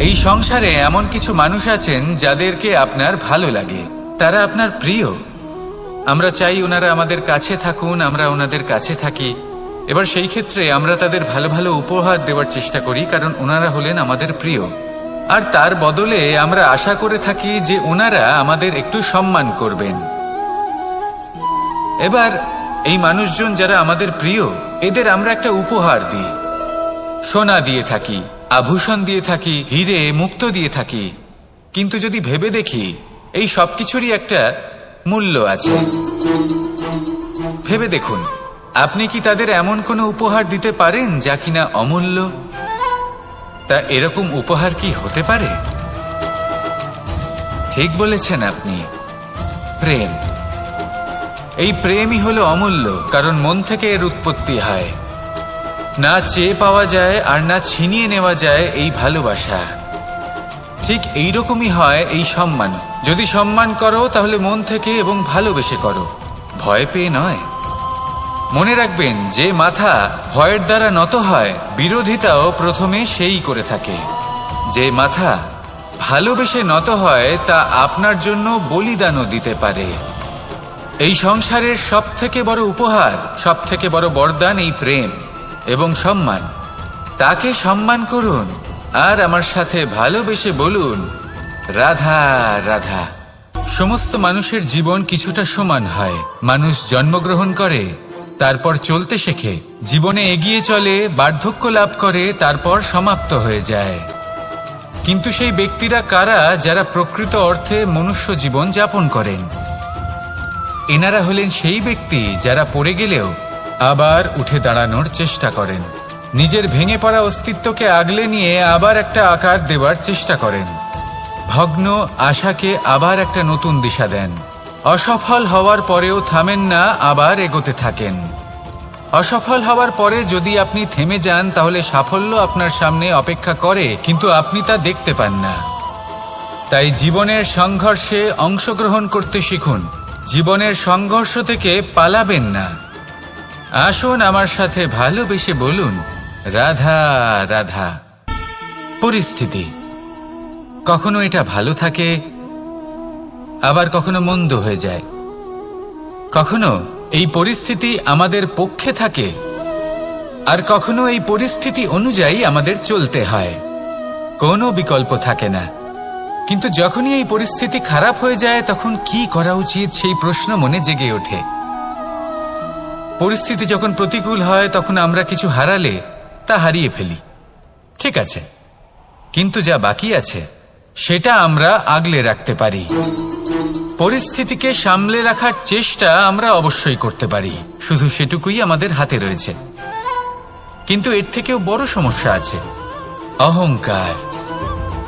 এই সংসারে এমন কিছু মানুষ আছেন যাদেরকে আপনার ভালো লাগে। তারা আপনার প্রিয়। আমরা চাই ওনারা আমাদের কাছে থাকুন, আমরা ওনাদের কাছে থাকি। এবার সেই ক্ষেত্রে আমরা তাদের ভালো ভালো উপহার দেওয়ার চেষ্টা করি, কারণ ওনারা হলেন আমাদের প্রিয়। আর তার বদলে আমরা আশা করে থাকি যে ওনারা আমাদের একটু সম্মান করবেন। এবার এই মানুষজন যারা আমাদের প্রিয়, এদের আমরা একটা উপহার দিই। সোনা দিয়ে থাকি। আভূষণ দিয়ে থাকি, হিরে মুক্ত দিয়ে থাকি। কিন্তু যদি ভেবে দেখি, এই সবকিছুরই একটা মূল্য আছে। ভেবে দেখুন, আপনি কি তাদের এমন কোনো উপহার দিতে পারেন যা কিনা অমূল্য? তা এরকম উপহার কি হতে পারে? ঠিক বলেছেন আপনি। প্রেম। এই প্রেমই হলো অমূল্য, কারণ মন থেকে এর উৎপত্তি হয়। না চেয়ে পাওয়া যায় আর না ছিনিয়ে নেওয়া যায় এই ভালোবাসা। ঠিক এইরকমই হয় এই সম্মান। যদি সম্মান করো, তাহলে মন থেকে এবং ভালোবেসে করো। ভয় পেয়ে নয়। মনে রাখবেন, যে মাথা ভয়ের দ্বারা নত হয়, বিরোধিতাও প্রথমে সেই করে থাকে। যে মাথা ভালোবেসে নত হয়, তা আপনার জন্য বলিদানও দিতে পারে। এই সংসারের সব থেকে বড় উপহার সব থেকে বড় বরদান এই প্রেম। এবং সম্মান। তাকে সম্মান করুন আর আমার সাথে ভালোবেসে বলুন, রাধা রাধা। সমস্ত মানুষের জীবন কিছুটা সমান হয়। মানুষ জন্মগ্রহণ করে, তারপর চলতে শেখে। জীবনে এগিয়ে চলে, বার্ধক্য লাভ করে, তারপর সমাপ্ত হয়ে যায়। কিন্তু সেই ব্যক্তিরা কারা যারা প্রকৃত অর্থে মনুষ্য জীবন যাপন করেন? এনারা হলেন সেই ব্যক্তি যারা পড়ে গেলেও আবার উঠে দাঁড়ানোর চেষ্টা করেন। নিজের ভেঙে পড়া অস্তিত্বকে আগলে নিয়ে আবার একটা আকার দেওয়ার চেষ্টা করেন। ভগ্ন আশাকে আবার একটা নতুন দিশা দেন। অসফল হওয়ার পরেও থামেন না, আবার এগোতে থাকেন। অসফল হওয়ার পরে যদি আপনি থেমে যান, তাহলে সাফল্য আপনার সামনে অপেক্ষা করে, কিন্তু আপনি তা দেখতে পান না। তাই জীবনের সংঘর্ষে অংশগ্রহণ করতে শিখুন। জীবনের সংঘর্ষ থেকে পালাবেন না। আসুন আমার সাথে ভালোবেসে বলুন, রাধা রাধা। পরিস্থিতি। কখনো এটা ভালো থাকে, আবার কখনো মন্দ হয়ে যায়। কখনো এই পরিস্থিতি আমাদের পক্ষে থাকে, আর কখনো এই পরিস্থিতি অনুযায়ী আমাদের চলতে হয়। কোনো বিকল্প থাকে না। কিন্তু যখনই এই পরিস্থিতি খারাপ হয়ে যায়, তখন কি করা উচিত সেই প্রশ্ন মনে জেগে ওঠে। পরিস্থিতি যখন প্রতিকূল হয়, তখন আমরা কিছু হারালে তা হারিয়ে ফেলি। ঠিক আছে। কিন্তু যা বাকি আছে, সেটা আমরা আগলে রাখতে পারি। পরিস্থিতিকে সামলে রাখার চেষ্টা আমরা অবশ্যই করতে পারি। শুধু সেটুকুই আমাদের হাতে রয়েছে। কিন্তু এর থেকেও বড় সমস্যা আছে। অহংকার।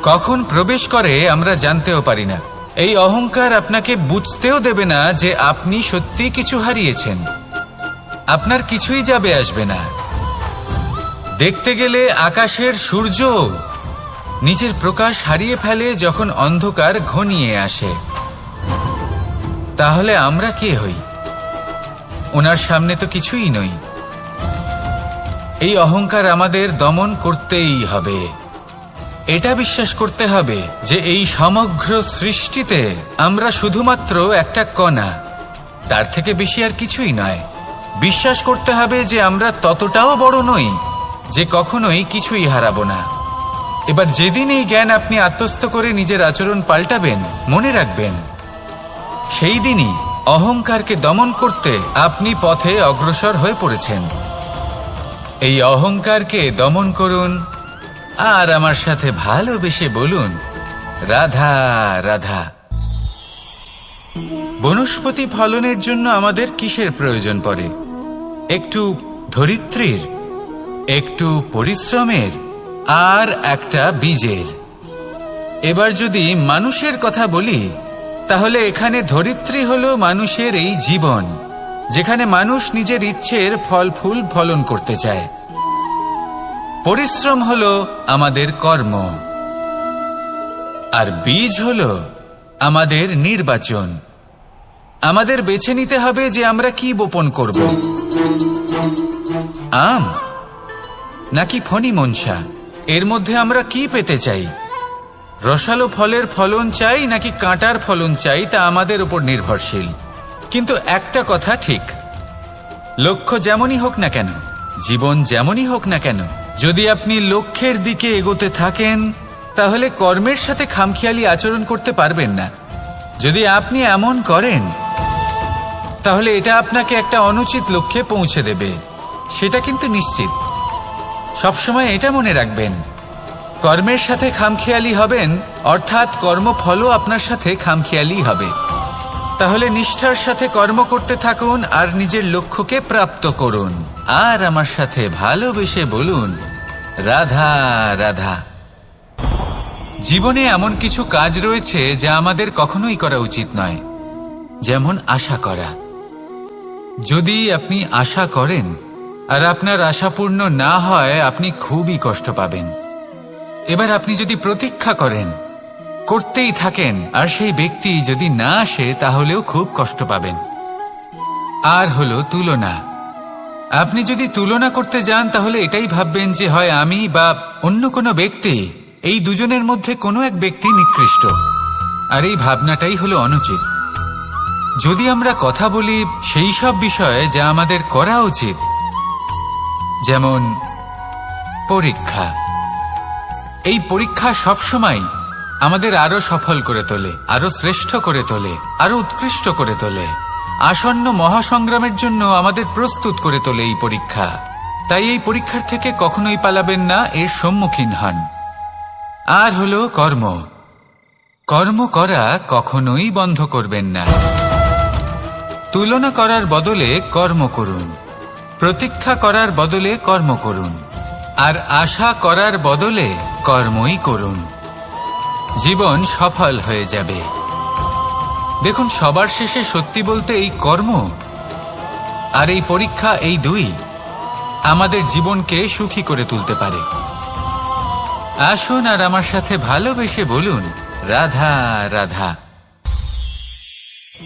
কখন প্রবেশ করে আমরা জানতেও পারি না। এই অহংকার আপনাকে বুঝতেও দেবে না যে আপনি সত্যি কিছু হারিয়েছেন। আপনার কিছুই যাবে আসবে না। দেখতে গেলে আকাশের সূর্য নিজের প্রকাশ হারিয়ে ফেলে যখন অন্ধকার ঘনিয়ে আসে। তাহলে আমরা কে হই? ওনার সামনে তো কিছুই নই। এই অহংকার আমাদের দমন করতেই হবে। এটা বিশ্বাস করতে হবে যে এই সমগ্র সৃষ্টিতে আমরা শুধুমাত্র একটা কণা। তার থেকে বেশি আর কিছুই নয়। বিশ্বাস করতে হবে যে আমরা ততটাও বড় নই যে কখনোই কিছুই হারাবো না। এবার যেদিন এই জ্ঞান আপনি আত্মস্থ করে নিজের আচরণ পাল্টাবেন, মনে রাখবেন, সেই দিনই অহংকারকে দমন করতে আপনি পথে অগ্রসর হয়ে পড়েছেন। এই অহংকারকে দমন করুন আর আমার সাথে ভালোবেসে বলুন, রাধা রাধা। বনস্পতি ফলনের জন্য আমাদের কিসের প্রয়োজন পড়ে? একটু ধরিত্রীর, একটু পরিশ্রমের, আর একটা বীজের। এবার যদি মানুষের কথা বলি, তাহলে এখানে ধরিত্রী হলো মানুষের এই জীবন, যেখানে মানুষ নিজের ইচ্ছের ফল ফুল ফলন করতে চায়। পরিশ্রম হলো আমাদের কর্ম, আর বীজ হলো আমাদের নির্বাচন। আমাদের বেছে নিতে হবে যে আমরা কি বপন করব। আম? নাকি ফণি মনসা এর মধ্যে আমরা কি পেতে চাই? রসালো ফলের ফলন চাই নাকি কাঁটার ফলন চাই তা আমাদের উপর নির্ভরশীল। কিন্তু একটা কথা ঠিক। লক্ষ্য যেমনই হোক না কেন, জীবন যেমনই হোক না কেন, যদি আপনি লক্ষ্যের দিকে এগোতে থাকেন, তাহলে কর্মের সাথে খামখেয়ালি আচরণ করতে পারবেন না। যদি আপনি এমন করেন তাহলে এটা আপনাকে একটা অনুচিত লক্ষ্যে পৌঁছে দেবে। সেটা কিন্তু নিশ্চিত। সবসময় এটা মনে রাখবেন। কর্মের সাথে খামখেয়ালি হবেন, অর্থাৎ কর্মফলও আপনার সাথে খামখেয়ালি হবে। তাহলে নিষ্ঠার সাথে কর্ম করতে থাকুন আর নিজের লক্ষ্যকে প্রাপ্ত করুন। আর আমার সাথে ভালোবেসে বলুন, রাধা রাধা। জীবনে এমন কিছু কাজ রয়েছে যা আমাদের কখনোই করা উচিত নয়। যেমন আশা করা। যদি আপনি আশা করেন আর আপনার আশা পূর্ণ না হয়, আপনি খুবই কষ্ট পাবেন। এবার আপনি যদি প্রতীক্ষা করেন, করতেই থাকেন, আর সেই ব্যক্তি যদি না আসে, তাহলেও খুব কষ্ট পাবেন। আর হলো তুলনা। আপনি যদি তুলনা করতে যান, তাহলে এটাই ভাববেন যে, হয় আমি বা অন্য কোনো ব্যক্তি, এই দুজনের মধ্যে কোনো এক ব্যক্তি নিকৃষ্ট। আর এই ভাবনাটাই হলো অনুচিত। যদি আমরা কথা বলি সেই সব বিষয়ে যা আমাদের করা উচিত, যেমন পরীক্ষা। এই পরীক্ষা সবসময় আমাদের আরও সফল করে তোলে, আরও শ্রেষ্ঠ করে তোলে, আরও উৎকৃষ্ট করে তোলে। আসন্ন মহাসংগ্রামের জন্য আমাদের প্রস্তুত করে তোলে এই পরীক্ষা। তাই এই পরীক্ষার থেকে কখনোই পালাবেন না, এর সম্মুখীন হন। আর হলো কর্ম। কর্ম করা কখনোই বন্ধ করবেন না। তুলনা করার বদলে কর্ম করুন। প্রতীক্ষা করার বদলে কর্ম করুন। আর আশা করার বদলে কর্মই করুন। জীবন সফল হয়ে যাবে। দেখুন, সবার শেষে সত্যি বলতে এই কর্ম আর এই পরীক্ষা এই দুই আমাদের জীবনকে সুখী করে তুলতে পারে। আসুন আর আমার সাথে ভালোবেসে বলুন, রাধা রাধা।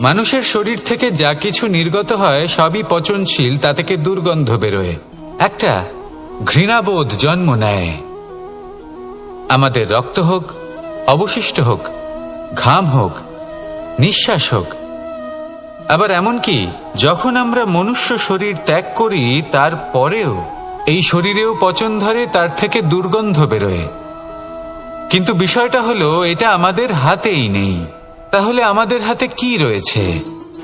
মানুষের শরীর থেকে যা কিছু নির্গত হয়, সবই পচনশীল, তা থেকে দুর্গন্ধ বেরোয়। একটা ঘৃণাবোধ জন্ম নেয়। আমাদের রক্ত হোক, অবশিষ্ট হোক, ঘাম হোক, নিঃশ্বাস হোক। আবার এমনকি যখন আমরা মনুষ্য শরীর ত্যাগ করি তারপরেও এই শরীরেও পচন ধরে, তার থেকে দুর্গন্ধ বেরোয়। কিন্তু বিষয়টা হলো, এটা আমাদের হাতেই নেই। তাহলে আমাদের হাতে কি রয়েছে?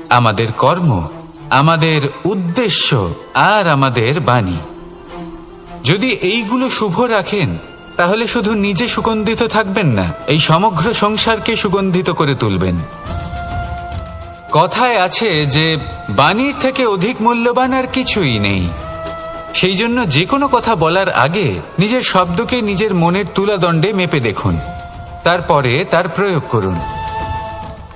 আমাদের কর্ম, আমাদের উদ্দেশ্য, আর আমাদের বাণী। যদি এইগুলো শুভ রাখেন, তাহলে শুধু নিজে সুগন্ধিত থাকবেন না, এই সমগ্র সংসারকে সুগন্ধিত করে তুলবেন। কথায় আছে যে, বাণীর থেকে অধিক মূল্যবান আর কিছুই নেই। সেই জন্য যে কোনো কথা বলার আগে নিজের শব্দকে নিজের মনের তুলাদণ্ডে মেপে দেখুন। তারপরে তার প্রয়োগ করুন।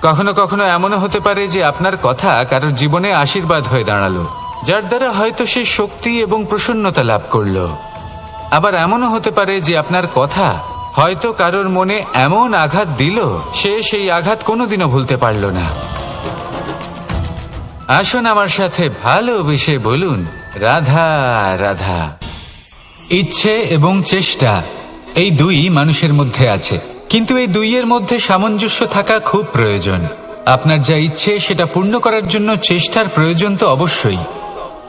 কখনো কখনো এমনও হতে পারে যে আপনার কথা কারোর জীবনে আশীর্বাদ হয়ে দাঁড়াল, যার দ্বারা হয়তো সে শক্তি এবং প্রসন্নতা লাভ করল। আবার এমনও হতে পারে যে আপনার কথা হয়তো কারোর মনে এমন আঘাত দিল, সে সেই আঘাত কোনোদিনও ভুলতে পারল না। আসুন আমার সাথে ভালোবেসে বলুন, রাধা রাধা। ইচ্ছে এবং চেষ্টা এই দুই মানুষের মধ্যে আছে। কিন্তু এই দুইয়ের মধ্যে সামঞ্জস্য থাকা খুব প্রয়োজন। আপনার যা ইচ্ছে সেটা পূর্ণ করার জন্য চেষ্টার প্রয়োজন তো অবশ্যই।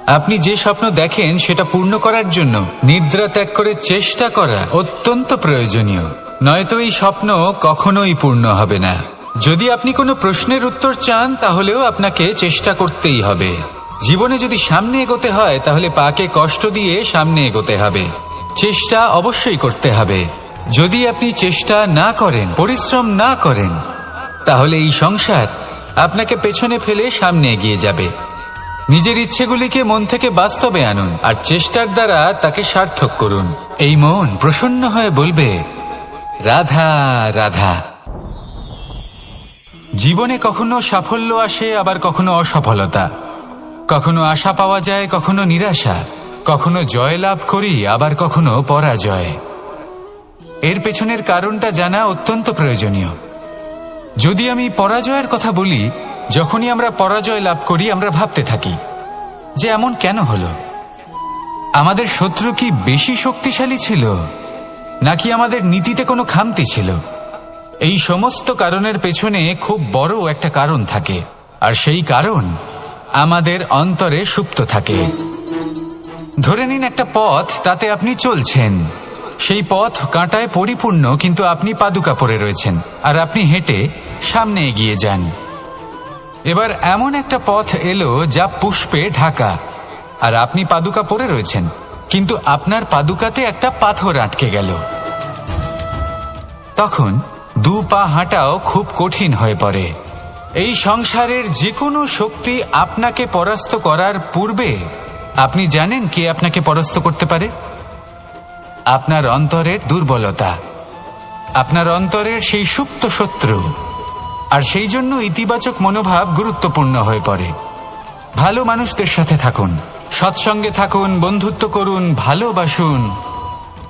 আপনি যে স্বপ্ন দেখেন সেটা পূর্ণ করার জন্য নিদ্রা ত্যাগ করে চেষ্টা করা অত্যন্ত প্রয়োজনীয়। নয়তো এই স্বপ্ন কখনোই পূর্ণ হবে না। যদি আপনি কোনো প্রশ্নের উত্তর চান, তাহলেও আপনাকে চেষ্টা করতেই হবে। জীবনে যদি সামনে এগোতে হয়, তাহলে পাকে কষ্ট দিয়ে সামনে এগোতে হবে। চেষ্টা অবশ্যই করতে হবে। যদি আপনি চেষ্টা না করেন, পরিশ্রম না করেন, তাহলে এই সংসার আপনাকে পেছনে ফেলে সামনে এগিয়ে যাবে। নিজের ইচ্ছেগুলিকে মন থেকে বাস্তবে আনুন আর চেষ্টার দ্বারা তাকে সার্থক করুন। এই মন প্রসন্ন হয়ে বলবে, রাধা রাধা। জীবনে কখনো সাফল্য আসে, আবার কখনো অসফলতা। কখনো আশা পাওয়া যায়, কখনো নিরাশা। কখনো জয় লাভ করি, আবার কখনো পরাজয়। এর পেছনের কারণটা জানা অত্যন্ত প্রয়োজনীয়। যদি আমি পরাজয়ের কথা বলি, যখনই আমরা পরাজয় লাভ করি, আমরা ভাবতে থাকি, যে এমন কেন হলো? আমাদের শত্রু কি বেশি শক্তিশালী ছিল, নাকি আমাদের নীতিতে কোনো খামতি ছিল? এই সমস্ত কারণের পেছনে খুব বড় একটা কারণ থাকে, আর সেই কারণ আমাদের অন্তরে সুপ্ত থাকে। ধরে নিন একটা পথ, তাতে আপনি চলছেন। সেই পথ কাঁটায় পরিপূর্ণ, কিন্তু আপনি পাদুকা পরে রয়েছেন, আর আপনি হেঁটে সামনে এগিয়ে যান। এবার এমন একটা পথ এলো যা পুষ্পে ঢাকা, আর আপনি পাদুকা পরে রয়েছেন, কিন্তু আপনার পাদুকাতে একটা পাথর আটকে গেল। তখন দু পা হাঁটাও খুব কঠিন হয়ে পড়ে। এই সংসারের যে কোনো শক্তি আপনাকে পরাস্ত করার পূর্বে আপনি জানেন কে আপনাকে পরাস্ত করতে পারে? আপনার অন্তরের দুর্বলতা। আপনার অন্তরের সেই সুপ্ত শত্রু। আর সেই জন্য ইতিবাচক মনোভাব গুরুত্বপূর্ণ হয়ে পড়ে। ভালো মানুষদের সাথে থাকুন, সৎসঙ্গে থাকুন, বন্ধুত্ব করুন, ভালোবাসুন।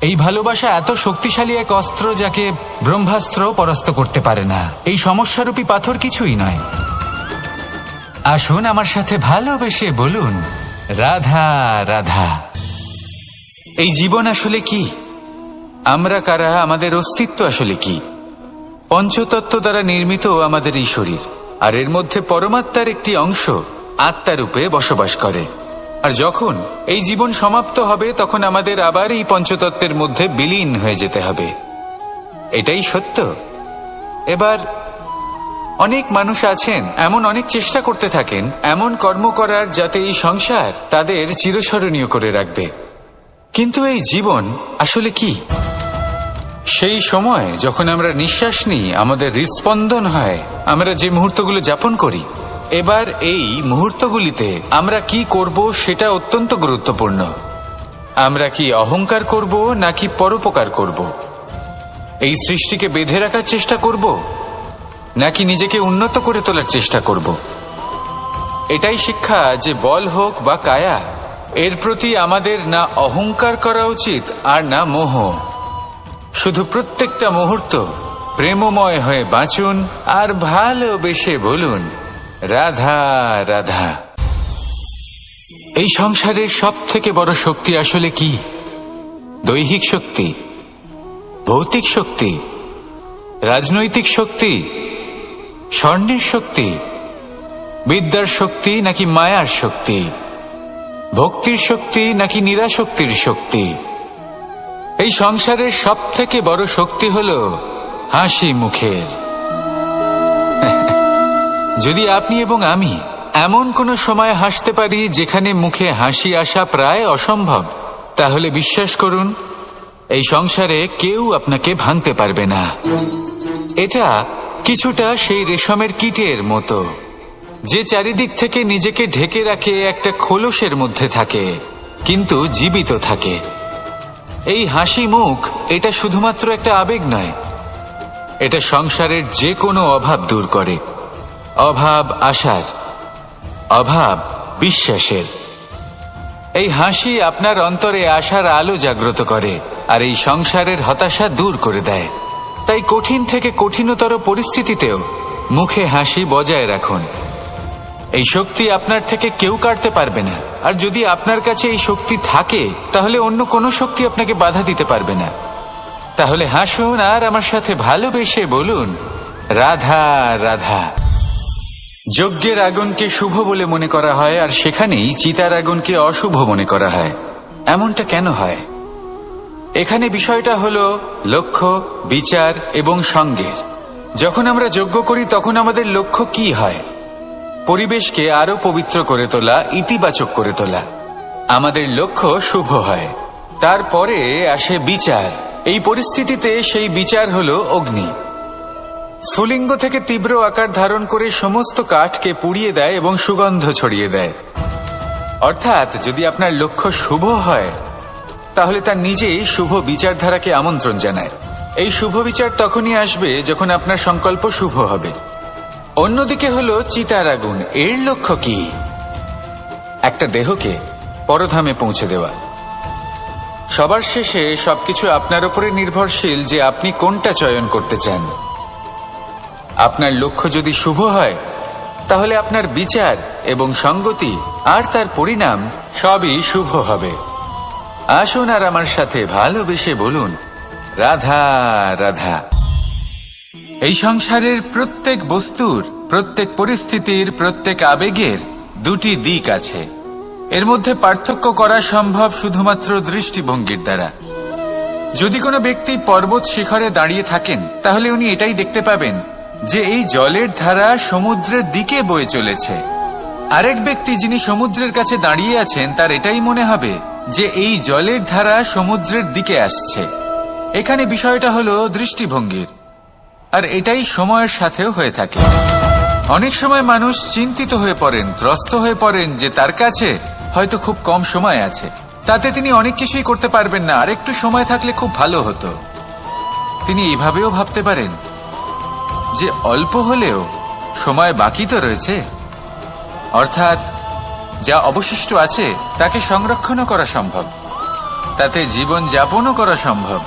এই ভালোবাসা এত শক্তিশালী এক অস্ত্র যাকে ব্রহ্মাস্ত্র পরাস্ত করতে পারে না। এই সমস্যারূপী পাথর কিছুই নয়। আসুন আমার সাথে ভালোবেসে বলুন, রাধা রাধা। এই জীবন আসলে কি? আমরা কারা? আমাদের অস্তিত্ব আসলে কি? পঞ্চতত্ত্ব দ্বারা নির্মিত আমাদের এই শরীর, আর এর মধ্যে পরমাত্মার একটি অংশ আত্মারূপে বসবাস করে। আর যখন এই জীবন সমাপ্ত হবে, তখন আমাদের আবার এই পঞ্চতত্ত্বের মধ্যে বিলীন হয়ে যেতে হবে। এটাই সত্য। এবার অনেক মানুষ আছেন, এমন অনেক চেষ্টা করতে থাকেন, এমন কর্ম করার যাতে এই সংসার তাদের চিরস্মরণীয় করে রাখবে। কিন্তু এই জীবন আসলে কি? সেই সময় যখন আমরা নিঃশ্বাস নিই, আমাদের হৃদস্পন্দন হয়, আমরা যে মুহূর্তগুলো যাপন করি, এবার এই মুহূর্তগুলিতে আমরা কি করব সেটা অত্যন্ত গুরুত্বপূর্ণ। আমরা কি অহংকার করব নাকি পরোপকার করব? এই সৃষ্টিকে বেঁধে রাখার চেষ্টা করব, নাকি নিজেকে উন্নত করে তোলার চেষ্টা করব? এটাই শিক্ষা যে বল হোক বা কায়া এর প্রতি আমাদের না অহংকার করা উচিত আর না মোহ। শুধু প্রত্যেকটা মুহূর্ত প্রেমময় হয়ে বাঁচুন আর ভালোবেসে বলুন, রাধা রাধা। এই সংসারের সব থেকে বড় শক্তি আসলে কি? দৈহিক শক্তি? ভৌতিক শক্তি? রাজনৈতিক শক্তি? স্বর্ণের শক্তি? বিদ্যার শক্তি নাকি মায়ার শক্তি? ভক্তির শক্তি নাকি নিরাশক্তির শক্তি? এই সংসারের সব থেকে বড় শক্তি হল হাসি মুখের। যদি আপনি এবং আমি এমন কোনো সময় হাসতে পারি যেখানে মুখে হাসি আসা প্রায় অসম্ভব, তাহলে বিশ্বাস করুন, এই সংসারে কেউ আপনাকে ভাঙতে পারবে না। এটা কিছুটা সেই রেশমের কীটের মতো। যে চারিদিক থেকে নিজেকে ঢেকে রাখে একটা খোলসের মধ্যে থাকে, কিন্তু জীবিত থাকে। এই হাসি মুখ, এটা শুধুমাত্র একটা আবেগ নয়। এটা সংসারের যে কোনো অভাব দূর করে। অভাব আশার, অভাব বিশ্বাসের। এই হাসি আপনার অন্তরে আশার আলো জাগ্রত করে, আর এই সংসারের হতাশা দূর করে দেয়। তাই কঠিন থেকে কঠিনতর পরিস্থিতিতেও মুখে হাসি বজায় রাখুন। এই শক্তি আপনার থেকে কেউ কাটতে পারবে না। আর যদি আপনার কাছে এই শক্তি থাকে, তাহলে অন্য কোনো শক্তি আপনাকে বাধা দিতে পারবে না। তাহলে হাসুন আর আমার সাথে ভালোবেসে বলুন, রাধা রাধা। যজ্ঞের আগুনকে শুভ বলে মনে করা হয়, আর সেখানেই চিতার আগুনকে অশুভ মনে করা হয়। এমনটা কেন হয়? এখানে বিষয়টা হল লক্ষ্য, বিচার এবং সঙ্গের। যখন আমরা যজ্ঞ করি, তখন আমাদের লক্ষ্য কি হয়? পরিবেশকে আরও পবিত্র করে তোলা, ইতিবাচক করে তোলা। আমাদের লক্ষ্য শুভ হয়। তারপরে আসে বিচার। এই পরিস্থিতিতে সেই বিচার হল অগ্নি। স্ফুলিঙ্গ থেকে তীব্র আকার ধারণ করে সমস্ত কাঠকে পুড়িয়ে দেয় এবং সুগন্ধ ছড়িয়ে দেয়। অর্থাৎ যদি আপনার লক্ষ্য শুভ হয়, তাহলে তার নিজেই শুভ বিচারধারাকে আমন্ত্রণ জানায়। এই শুভ বিচার তখনই আসবে যখন আপনার সংকল্প শুভ হবে। অন্যদিকে হলো চিতার আগুন। এর লক্ষ্য কি? একটা দেহকে পরধামে পৌঁছে দেওয়া। সবার শেষে সবকিছু আপনার উপরে নির্ভরশীল যে আপনি কোনটা চয়ন করতে চান। আপনার লক্ষ্য যদি শুভ হয়, তাহলে আপনার বিচার এবং সঙ্গতি আর তার পরিণাম সবই শুভ হবে। আসুন আর আমার সাথে ভালোবেসে বলুন, রাধা রাধা। এই সংসারের প্রত্যেক বস্তুর, প্রত্যেক পরিস্থিতির, প্রত্যেক আবেগের দুটি দিক আছে। এর মধ্যে পার্থক্য করা সম্ভব শুধুমাত্র দৃষ্টিভঙ্গির দ্বারা। যদি কোনো ব্যক্তি পর্বত শিখরে দাঁড়িয়ে থাকেন, তাহলে উনি এটাই দেখতে পাবেন যে এই জলের ধারা সমুদ্রের দিকে বয়ে চলেছে। আরেক ব্যক্তি যিনি সমুদ্রের কাছে দাঁড়িয়ে আছেন, তার এটাই মনে হবে যে এই জলের ধারা সমুদ্রের দিকে আসছে। এখানে বিষয়টা হলো দৃষ্টিভঙ্গির। আর এটাই সময়ের সাথেও হয়ে থাকে। অনেক সময় মানুষ চিন্তিত হয়ে পড়েন, ত্রস্ত হয়ে পড়েন যে তার কাছে হয়তো খুব কম সময় আছে। তাতে তিনি অনেক কিছুই করতে পারবেন না আর একটু সময় থাকলে খুব ভালো হতো। তিনি এভাবেও ভাবতে পারেন যে অল্প হলেও সময় বাকি তো রয়েছে। অর্থাৎ যা অবশিষ্ট আছে, তাকে সংরক্ষণও করা সম্ভব। তাতে জীবন যাপনও করা সম্ভব।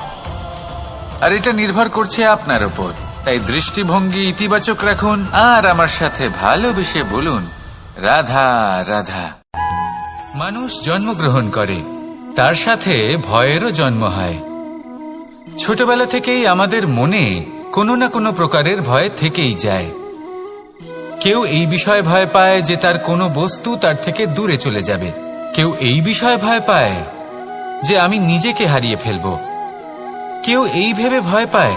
আর এটা নির্ভর করছে আপনার উপর। তাই দৃষ্টিভঙ্গি ইতিবাচক রাখুন আর আমার সাথে ভালোবেসে বলুন। রাধা রাধা। মানুষ জন্মগ্রহণ করে, তার সাথে ভয়েরও জন্ম হয়। ছোটবেলা থেকেই আমাদের মনে কোনো না কোনো প্রকারের ভয় থেকেই যায়। কেউ এই বিষয়ে ভয় পায় যে তার কোনো বস্তু তার থেকে দূরে চলে যাবে। কেউ এই বিষয়ে ভয় পায় যে আমি নিজেকে হারিয়ে ফেলব। কেউ এই ভেবে ভয় পায়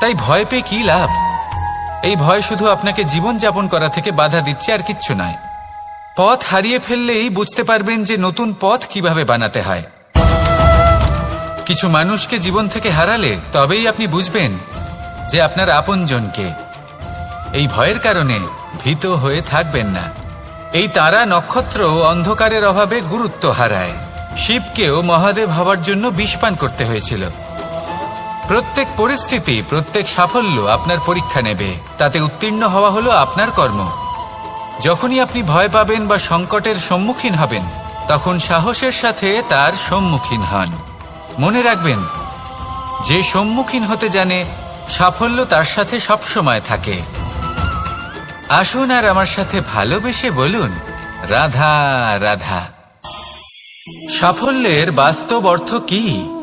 তাই ভয় পেয়ে কি লাভ? এই ভয় শুধু আপনাকে জীবন যাপন করা থেকে বাধা দিচ্ছে আর কিচ্ছু নয়। পথ হারিয়ে ফেললেই বুঝতে পারবেন যে নতুন পথ কীভাবে বানাতে হয়। কিছু মানুষকে জীবন থেকে হারালে তবেই আপনি বুঝবেন যে আপনার আপনজনকে। এই ভয়ের কারণে ভীত হয়ে থাকবেন না। এই তারা নক্ষত্র অন্ধকারের অভাবে গুরুত্ব হারায়। শিবকেও মহাদেব হওয়ার জন্য বিষপান করতে হয়েছিল। প্রত্যেক পরিস্থিতি, প্রত্যেক সাফল্য আপনার পরীক্ষা নেবে। তাতে উত্তীর্ণ হওয়া হলো আপনার কর্ম। যখনই আপনি ভয় পাবেন বা সংকটের সম্মুখীন হবেন, তখন সাহসের সাথে তার সম্মুখীন হন। মনে রাখবেন, যে সম্মুখীন হতে জানে, সাফল্য তার সাথে সবসময় থাকে। আসুন আর আমার সাথে ভালোবেসে বলুন, রাধা রাধা। সাফল্যের বাস্তব অর্থ কি?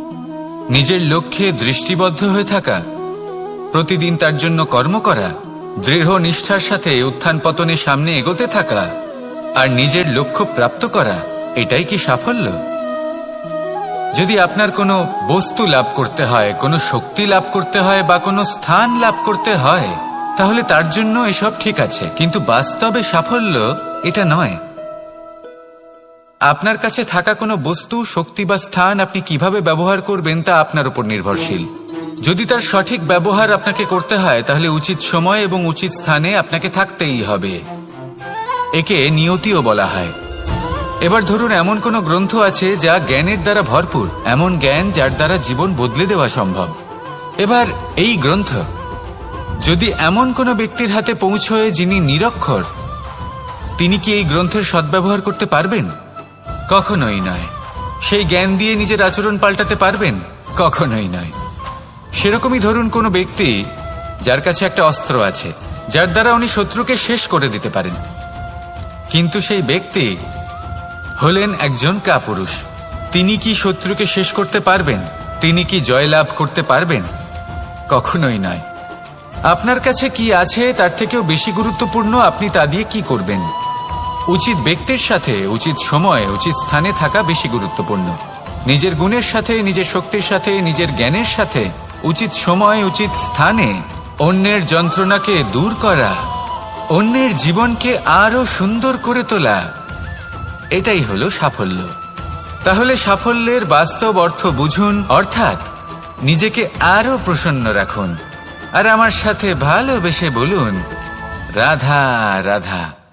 নিজের লক্ষ্যে দৃষ্টিবদ্ধ হয়ে থাকা, প্রতিদিন তার জন্য কর্ম করা, দৃঢ় নিষ্ঠার সাথে উত্থান পতনের সামনে এগোতে থাকা, আর নিজের লক্ষ্য প্রাপ্ত করা, এটাই কি সাফল্য? যদি আপনার কোনো বস্তু লাভ করতে হয়, কোনো শক্তি লাভ করতে হয় বা কোনো স্থান লাভ করতে হয়, তাহলে তার জন্য এসব ঠিক আছে, কিন্তু বাস্তবে সাফল্য এটা নয়। আপনার কাছে থাকা কোনো বস্তু, শক্তি বা স্থান আপনি কীভাবে ব্যবহার করবেন তা আপনার উপর নির্ভরশীল। যদি তার সঠিক ব্যবহার আপনাকে করতে হয়, তাহলে উচিত সময় এবং উচিত স্থানে আপনাকে থাকতেই হবে। একে নিয়তিও বলা হয়। এবার ধরুন, এমন কোনো গ্রন্থ আছে যা জ্ঞানের দ্বারা ভরপুর, এমন জ্ঞান যার দ্বারা জীবন বদলে দেওয়া সম্ভব। এবার এই গ্রন্থ। যদি এমন কোনো ব্যক্তির হাতে পৌঁছয় যিনি নিরক্ষর, তিনি কি এই গ্রন্থের সদ্ব্যবহার করতে পারবেন? কখনোই নয়। সেই জ্ঞান দিয়ে নিজের আচরণ পাল্টাতে পারবেন? কখনোই নয়। সেরকমই ধরুন কোনো ব্যক্তি যার কাছে একটা অস্ত্র আছে, যার দ্বারা উনি শত্রুকে শেষ করে দিতে পারেন। কিন্তু সেই ব্যক্তি হলেন একজন কাপুরুষ। তিনি কি শত্রুকে শেষ করতে পারবেন? তিনি কি জয়লাভ করতে পারবেন? কখনোই নয়। আপনার কাছে কি আছে, তার থেকেও বেশি গুরুত্বপূর্ণ আপনি তা দিয়ে কি করবেন? উচিত ব্যক্তির সাথে, উচিত সময়ে, উচিত স্থানে থাকা বেশি গুরুত্বপূর্ণ। নিজের গুণের সাথে, নিজের শক্তির সাথে, নিজের জ্ঞানের সাথে, উচিত সময়, উচিত স্থানে, অন্যের যন্ত্রণাকে দূর করা, অন্যের জীবনকে আরও সুন্দর করে তোলা, এটাই হলো সাফল্য। তাহলে সাফল্যের বাস্তব অর্থ বুঝুন, অর্থাৎ নিজেকে আরও প্রসন্ন রাখুন। আর আমার সাথে ভালোবেসে বলুন, রাধা রাধা।